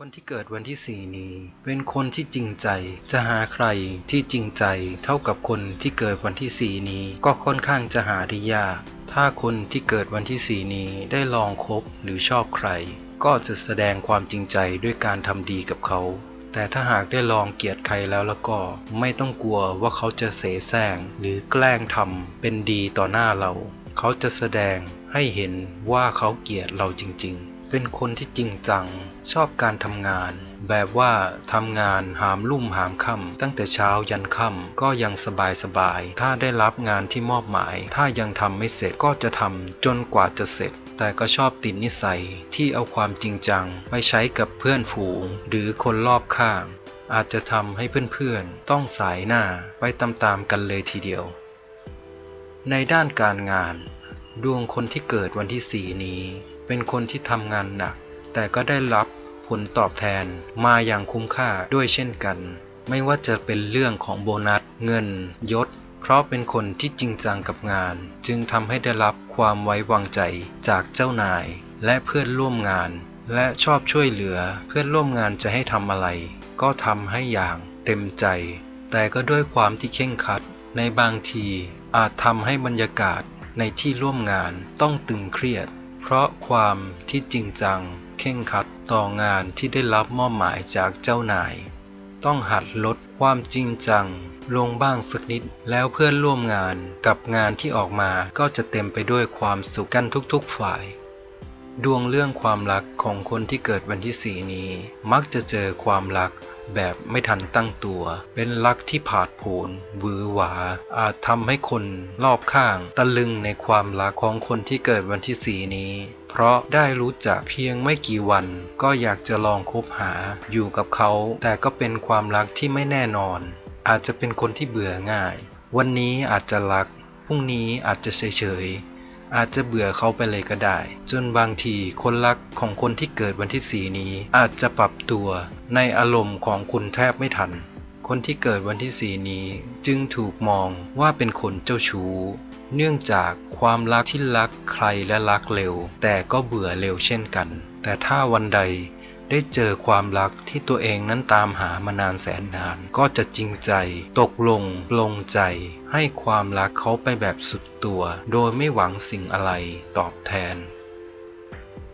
คนที่เกิดวันที่สี่นี้ เป็นคนที่จริงใจ จะหาใครที่จริงใจ เท่ากับคนที่เกิดวันที่สี่นี้ ก็ค่อนข้างจะหาได้ยาก ถ้าคนที่เกิดวันที่สี่นี้ได้ลองคบหรือชอบใคร ก็จะแสดงความจริงใจด้วยการทำดีกับเขา แต่ถ้าหากได้ลองเกลียดใครแล้วแล้วก็ ไม่ต้องกลัวว่าเขาจะเสแสร้งหรือแกล้งทำเป็นดีต่อหน้าเรา เขาจะแสดงให้เห็นว่าเขาเกลียดเราจริง ๆ เป็นคนที่จริงจัง ชอบการทำงาน แบบว่าทำงานหามลุ่มหามค่ำตั้งแต่เช้ายันค่ำก็ยังสบายสบาย ถ้าได้รับงานที่มอบหมาย ถ้ายังทำไม่เสร็จก็จะทำจนกว่าจะเสร็จ แต่ก็ชอบติดนิสัยที่เอาความจริงจัง ไปใช้กับเพื่อนฝูง หรือคนรอบข้าง อาจจะทำให้เพื่อนๆ ต้องสายหน้าไปตามๆกันเลยทีเดียว ในด้านการงาน ดวงคนที่เกิดวันที่สี่นี้ เป็นคนที่ทำงานหนัก แต่ก็ได้รับผลตอบแทนมาอย่างคุ้มค่าด้วยเช่นกัน ไม่ว่าจะเป็นเรื่องของโบนัส เงิน ยศ เพราะเป็นคนที่จริงจังกับงาน จึงทำให้ได้รับความไว้วางใจจากเจ้านาย และเพื่อนร่วมงาน และชอบช่วยเหลือเพื่อนร่วมงานจะให้ทำอะไร ก็ทำให้อย่างเต็มใจ แต่ก็ด้วยความที่เข่งคัด ในบางทีอาจทำให้บรรยากาศในที่ร่วมงานต้องตึงเครียด เพราะความที่จริงจังเข่งขัดต่องานที่ได้รับมอบหมายจากเจ้านาย ต้องหัดลดความจริงจัง ลงบ้างสักนิดแล้วเพื่อนร่วมงานกับงานที่ออกมาก็จะเต็มไปด้วยความสุขกันทุกๆฝ่าย ดวงเรื่องความรักของคนที่เกิดวันที่สีนี้ มักจะเจอความรักแบบไม่ทันตั้งตัว เป็นรักที่ผาดโผนหวือหวา อาจทำให้คนรอบข้าง ตะลึงในความรักของคนที่เกิดวันที่สีนี้ เพราะได้รู้จักเพียงไม่กี่วัน ก็อยากจะลองคบหาอยู่กับเขา แต่ก็เป็นความรักที่ไม่แน่นอน อาจจะเป็นคนที่เบื่อง่าย วันนี้อาจจะรักพรุ่งนี้อาจจะเฉยๆ อาจจะเบื่อเขาไปเลยก็ได้ จนบางทีคนรักของคนที่เกิดวันที่สีนี้ อาจจะปรับตัวในอารมณ์ของคุณแทบไม่ทัน คนที่เกิดวันที่สีนี้ จึงถูกมองว่าเป็นคนเจ้าชู้ เนื่องจากความรักที่รักใครและรักเร็ว แต่ก็เบื่อเร็วเช่นกัน แต่ถ้าวันใด ได้เจอความรักที่ตัวเองนั้นตามหามานานแสนนาน ก็จะจริงใจ ตกลงลงใจ ให้ความรักเขาไปแบบสุดตัว โดยไม่หวังสิ่งอะไรตอบแทน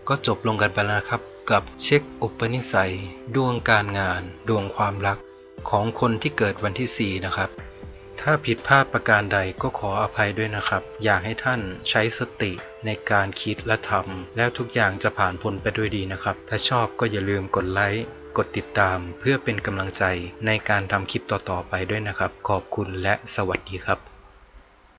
ก็จบลงกันไปแล้วนะครับ กับเช็คอุปนิสัย ดวงการงาน ดวงความรักของคนที่เกิดวันที่ 4 นะครับ ถ้าผิดพลาดประการใดก็ขออภัยด้วยนะครับ อยากให้ท่านใช้สติในการคิดและทำแล้วทุกอย่างจะผ่านพ้นไปด้วยดีนะครับ ถ้าชอบก็อย่าลืมกดไลค์กดติดตามเพื่อเป็นกำลังใจในการทำคลิปต่อๆไปด้วยนะครับ ขอบคุณและสวัสดีครับ